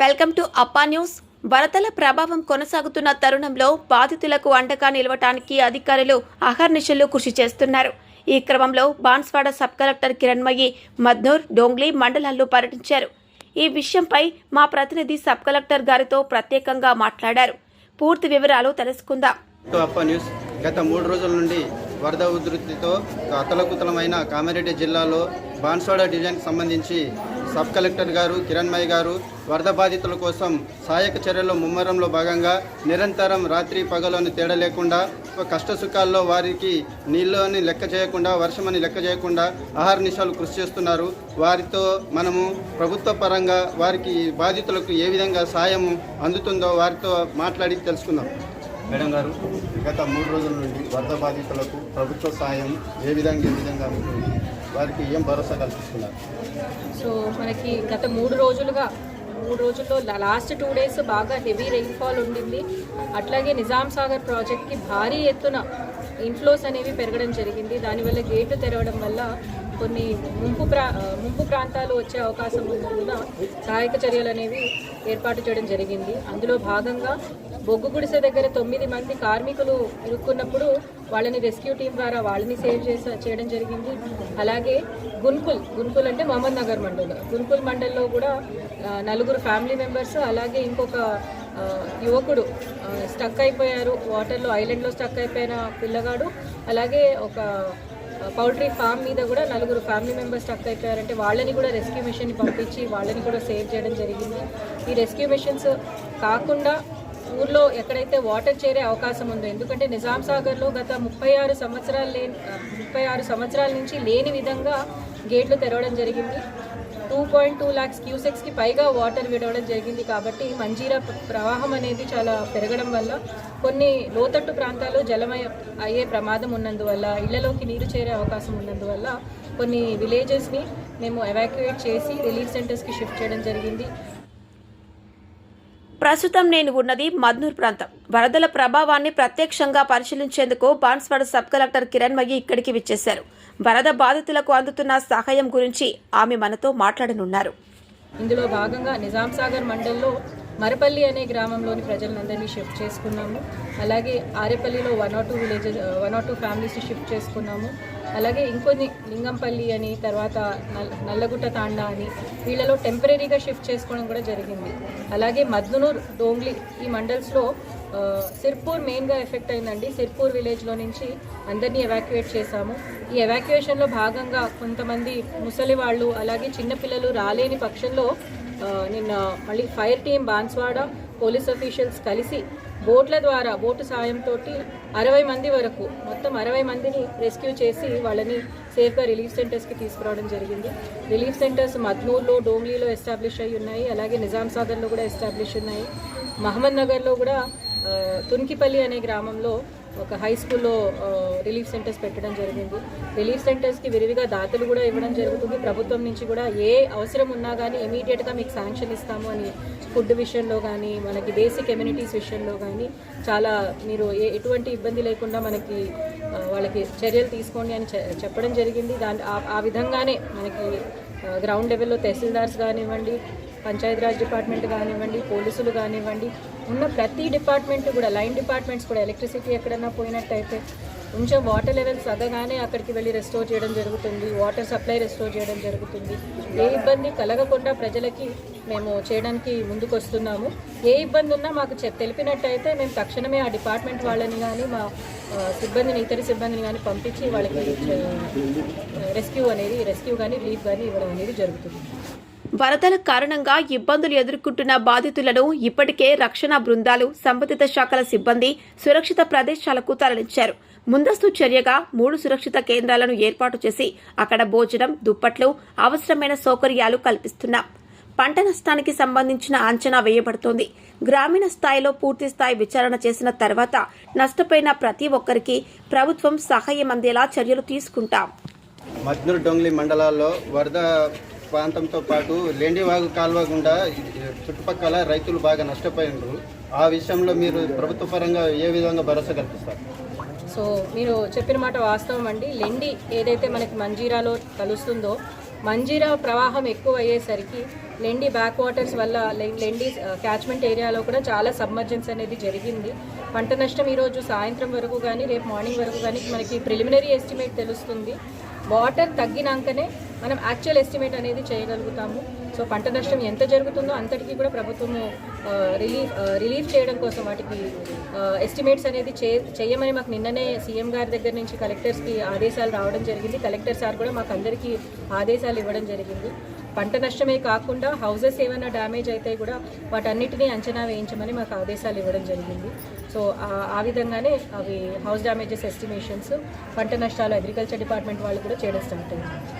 Welcome to అప్పా news. వరదల ప్రభావం కొనసాగుతున్న తరుణంలో బాధితులకు అండగా నిలవటానికి అధికారులు అహర్నిశలు కృషి చేస్తున్నారు. ఈ క్రమంలో బాన్స్వాడ సబ్ కలెక్టర్ కిరణ్మయి మద్నూర్ డోంగ్లీ మండలాల్లో పర్యటించారు. ఈ విషయంపై మా ప్రతినిధి సబ్ కలెక్టర్ గారితో ప్రత్యేకంగా మాట్లాడారు. పూర్తి వివరాలు తెలుసుకుందాం. న్యూస్. గత మూడు రోజుల నుండి వరద ఉధృతితో అతలకుతలమైన కామారెడ్డి జిల్లాలో బాన్స్వాడ డివిజన్కి సంబంధించి సబ్ కలెక్టర్ గారు కిరణ్మయ్య గారు వరద బాధితుల కోసం సహాయక చర్యల్లో ముమ్మరంలో భాగంగా నిరంతరం రాత్రి పగలని తేడా లేకుండా కష్ట సుఖాల్లో వారికి నీళ్ళని లెక్క చేయకుండా వర్షమని లెక్క చేయకుండా ఆహార నిశాలు కృషి చేస్తున్నారు. వారితో మనము ప్రభుత్వ పరంగా వారికి బాధితులకు ఏ విధంగా సాయం అందుతుందో వారితో మాట్లాడి తెలుసుకుందాం. మేడం గారు గత మూడు రోజుల నుండి వరద బాధితులకు ప్రభుత్వ సాయం ఏ విధంగా ఏ విధంగా? అందుతుంది వారికి ఏం భరోసా కల్పిస్తున్నారు? సో మనకి గత మూడు రోజులుగా మూడు రోజుల్లో లాస్ట్ టూ డేస్ బాగా హెవీ రెయిన్ఫాల్ ఉండింది. అట్లాగే నిజాం సాగర్ ప్రాజెక్ట్కి భారీ ఎత్తున ఇన్ఫ్లోస్ అనేవి పెరగడం జరిగింది. దానివల్ల గేట్లు తెరవడం వల్ల కొన్ని ముంపు ప్రా ముంపు ప్రాంతాలు వచ్చే అవకాశం ఉన్నందున సహాయక చర్యలు అనేవి ఏర్పాటు చేయడం జరిగింది. అందులో భాగంగా బొగ్గు గుడిసె దగ్గర తొమ్మిది మంది కార్మికులు ఇరుక్కున్నప్పుడు వాళ్ళని రెస్క్యూ టీం ద్వారా వాళ్ళని సేవ్ చేస చేయడం జరిగింది. అలాగే గున్కుల్ గున్కుల్ అంటే మహమ్మద్ నగర్ మండల్. గున్కుల్ మండల్లో కూడా నలుగురు ఫ్యామిలీ మెంబర్స్ అలాగే ఇంకొక యువకుడు స్టక్ అయిపోయారు. వాటర్లో ఐలాండ్లో స్టక్ అయిపోయిన పిల్లగాడు. అలాగే ఒక పౌల్ట్రీ ఫామ్ మీద కూడా నలుగురు ఫ్యామిలీ మెంబర్స్ స్టక్ అయిపోయారంటే వాళ్ళని కూడా రెస్క్యూ మిషన్ పంపించి వాళ్ళని కూడా సేవ్ చేయడం జరిగింది. ఈ రెస్క్యూ మిషన్స్ కాకుండా ఊర్లో ఎక్కడైతే వాటర్ చేరే అవకాశం ఉందో ఎందుకంటే నిజాం సాగర్లో గత ముప్పై ఆరు సంవత్సరాలు లేని ముప్పై ఆరు సంవత్సరాల నుంచి లేని విధంగా గేట్లు తెరవడం జరిగింది. టూ పాయింట్ టూ ల్యాక్స్ క్యూసెక్స్కి పైగా వాటర్ విడవడం జరిగింది కాబట్టి మంజీరా ప్రవాహం అనేది చాలా పెరగడం వల్ల కొన్ని లోతట్టు ప్రాంతాల్లో జలమయ అయ్యే ప్రమాదం ఉన్నందువల్ల ఇళ్ళలోకి నీరు చేరే అవకాశం ఉన్నందువల్ల కొన్ని విలేజెస్ని మేము ఎవాక్యుయేట్ చేసి రిలీఫ్ సెంటర్స్కి షిఫ్ట్ చేయడం జరిగింది. ప్రస్తుతం నేను ఉన్నది మద్నూర్ ప్రాంతం. వరదల ప్రభావాన్ని ప్రత్యక్షంగా పరిశీలించేందుకు బాన్స్వాడ సబ్ కలెక్టర్ కిరణ్మయి ఇక్కడికి విచ్చేశారు. వరద బాధితులకు అందుతున్న సహాయం గురించి ఆమె మనతో మాట్లాడనున్నారు. ఇందులో భాగంగా నిజాం సాగర్ మండల్లో మరపల్లి అనే గ్రామంలోని ప్రజలందరినీ షిఫ్ట్ చేసుకున్నాము. అలాగే ఆరేపల్లిలో one or two villages one or two ఫ్యామిలీస్ని shift చేసుకున్నాము. అలాగే ఇంకొన్ని లింగంపల్లి అని తర్వాత నల్ నల్లగుట్ట తాండా అని వీళ్ళలో టెంపరీగా షిఫ్ట్ చేసుకోవడం కూడా జరిగింది. అలాగే మద్నూర్ డోంగ్లి ఈ మండల్స్లో సిర్పూర్ మెయిన్గా ఎఫెక్ట్ అయిందండి. సిర్పూర్ విలేజ్లో నుంచి అందరినీ ఎవాక్యుయేట్ చేశాము. ఈ ఎవాక్యుయేషన్లో భాగంగా కొంతమంది ముసలి వాళ్ళు అలాగే చిన్నపిల్లలు రాలేని పక్షంలో నిన్న మళ్ళీ fire team Banswada police officials కలిసి బోట్ల ద్వారా బోటు సాయంతో అరవై మంది వరకు మొత్తం అరవై మందిని రెస్క్యూ చేసి వాళ్ళని సేఫ్గా రిలీఫ్ సెంటర్స్కి తీసుకురావడం జరిగింది. రిలీఫ్ సెంటర్స్ మద్నూర్లో డోంగ్లీలో ఎస్టాబ్లిష్ అయి ఉన్నాయి. అలాగే నిజాం సాగర్లో కూడా ఎస్టాబ్లిష్ ఉన్నాయి. మహమ్మద్ నగర్లో కూడా తునికిపల్లి అనే గ్రామంలో ఒక హై స్కూల్లో రిలీఫ్ సెంటర్స్ పెట్టడం జరిగింది. రిలీఫ్ సెంటర్స్కి విరివిగా దాతలు కూడా ఇవ్వడం జరుగుతుంది. ప్రభుత్వం నుంచి కూడా ఏ అవసరం ఉన్నా కానీ ఇమీడియట్గా మీకు శాంక్షన్ ఇస్తాము అని ఫుడ్ విషయంలో కానీ మనకి బేసిక్ ఎమ్యూనిటీస్ విషయంలో కానీ చాలా మీరు ఏ ఎటువంటి ఇబ్బంది లేకుండా మనకి వాళ్ళకి చర్యలు తీసుకోండి అని చెప్పడం జరిగింది. దాని ఆ- ఆ విధంగానే మనకి గ్రౌండ్ లెవెల్లో తహసీల్దార్స్ కానివ్వండి పంచాయతీరాజ్ డిపార్ట్మెంట్ కానివ్వండి పోలీసులు కానివ్వండి ఉన్న ప్రతి డిపార్ట్మెంట్ కూడా లైన్ డిపార్ట్మెంట్స్ కూడా ఎలక్ట్రిసిటీ ఎక్కడన్నా పోయినట్టయితే కొంచెం వాటర్ లెవెల్స్ అదగానే అక్కడికి వెళ్ళి రెస్టోర్ చేయడం జరుగుతుంది. వాటర్ సప్లై రెస్టోర్ చేయడం జరుగుతుంది. ఏ ఇబ్బంది కలగకుండా ప్రజలకి మేము చేయడానికి ముందుకు వస్తున్నాము ఏ ఇబ్బంది ఉన్నా మాకు చెప్ తెలిపినట్టయితే మేము తక్షణమే ఆ డిపార్ట్మెంట్ వాళ్ళని కానీ మా సిబ్బందిని ఇతర సిబ్బందిని కానీ పంపించి వాళ్ళకి రెస్క్యూ అనేది రెస్క్యూ కానీ రిలీఫ్ కానీ ఇవ్వడం అనేది జరుగుతుంది. వరదల కారణంగా ఇబ్బందులు ఎదుర్కొంటున్న బాధితులను ఇప్పటికే రక్షణ బృందాలు సంబంధిత శాఖల సిబ్బంది సురక్షిత ప్రదేశాలకు తరలించారు. ముందస్తు చర్యగా మూడు సురక్షిత కేంద్రాలను ఏర్పాటు చేసి అక్కడ భోజనం దుప్పట్లు అవసరమైన సౌకర్యాలు కల్పిస్తున్నాం. పంట నష్టానికి సంబంధించిన అంచనా వేయబడుతోంది. గ్రామీణ స్థాయిలో పూర్తి స్థాయి విచారణ చేసిన తర్వాత నష్టపోయిన ప్రతి ఒక్కరికి ప్రభుత్వం సహాయం అందేలా చర్యలు తీసుకుంటాం. మద్నూర్ డొంగ్లీ మండలాల్లో వరద ప్రాంతంతో పాటు లేండివాగు కాల్వ గుండా చుట్టుపక్కల రైతులు బాగా నష్టపోయినారు ఆ విషయంలో మీరు ప్రభుత్వ పరంగా ఏ విధంగా భరోసా కల్పిస్తారు? సో మీరు చెప్పిన మాట వాస్తవం అండి. లెండి ఏదైతే మనకి మంజీరాలో కలుస్తుందో మంజీరా ప్రవాహం ఎక్కువ అయ్యేసరికి లెండి బ్యాక్ వాటర్స్ వల్ల లెండి క్యాచ్మెంట్ ఏరియాలో కూడా చాలా సబ్మర్జెన్స్ అనేది జరిగింది. పంట నష్టం ఈరోజు సాయంత్రం వరకు కానీ రేపు మార్నింగ్ వరకు కానీ మనకి ప్రిలిమినరీ ఎస్టిమేట్ తెలుస్తుంది. వాటర్ తగ్గినాకనే మనం యాక్చువల్ ఎస్టిమేట్ అనేది చేయగలుగుతాము. సో పంట నష్టం ఎంత జరుగుతుందో అంతటికీ కూడా ప్రభుత్వము రిలీఫ్ రిలీఫ్ చేయడం కోసం వాటికి ఎస్టిమేట్స్ అనేది చే చేయమని మాకు నిన్ననే సీఎం గారి దగ్గర నుంచి కలెక్టర్స్కి ఆదేశాలు రావడం జరిగింది. కలెక్టర్ సార్ కూడా మాకు అందరికీ ఆదేశాలు ఇవ్వడం జరిగింది. పంట నష్టమే కాకుండా హౌసెస్ ఏమైనా డ్యామేజ్ అయితే కూడా వాటన్నిటినీ అంచనా వేయించమని మాకు ఆదేశాలు ఇవ్వడం జరిగింది. సో ఆ- విధంగానే అవి హౌస్ డ్యామేజెస్ ఎస్టిమేషన్స్ పంట నష్టాలు అగ్రికల్చర్ డిపార్ట్మెంట్ వాళ్ళు కూడా చేయడం స్టార్ట్ అయింది.